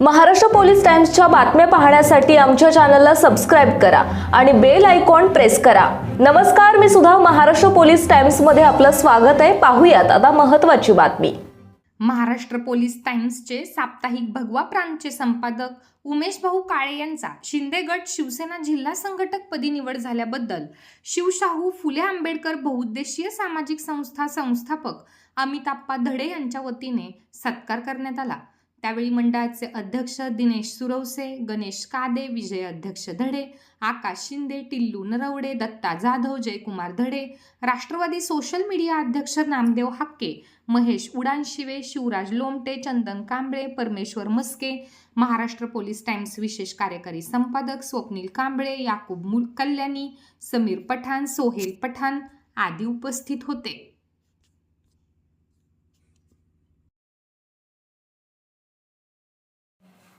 Maharashtra police टाइम्सच्या बातम्या पाहण्यासाठी आमच्या चॅनलला सबस्क्राईब करा आणि बेल आयकॉन प्रेस करा. नमस्कार मी सुद्धा महाराष्ट्र पोलीस टाइम्समध्ये आपलं स्वागत आहे. पाहूयात आता महत्त्वाची बातमी. महाराष्ट्र पोलीस टाइम्सचे साप्ताहिक भगवा प्रांतचे संपादक उमेश भाऊ काळे यांचा शिंदे गट शिवसेना जिल्हा संघटक पदी निवड झाल्याबद्दल शिवशाहू फुले आंबेडकर बहुउद्देशीय सामाजिक संस्था संस्थापक अमिताप्पा धडे यांच्या वतीने सत्कार करण्यात आला. त्यावेळी मंडळाचे अध्यक्ष दिनेश सुरवसे गणेश कादे विजय अध्यक्ष धडे आकाश शिंदे टिल्लू नरवडे दत्ता जाधव जयकुमार धडे राष्ट्रवादी सोशल मीडिया अध्यक्ष नामदेव हाक्के महेश उडानशिवे शिवराज लोमटे चंदन कांबळे परमेश्वर मस्के महाराष्ट्र पोलीस टाइम्स विशेष कार्यकारी संपादक स्वप्नील कांबळे याकूब मुल कल्याणी समीर पठाण सोहेल पठाण आदी उपस्थित होते.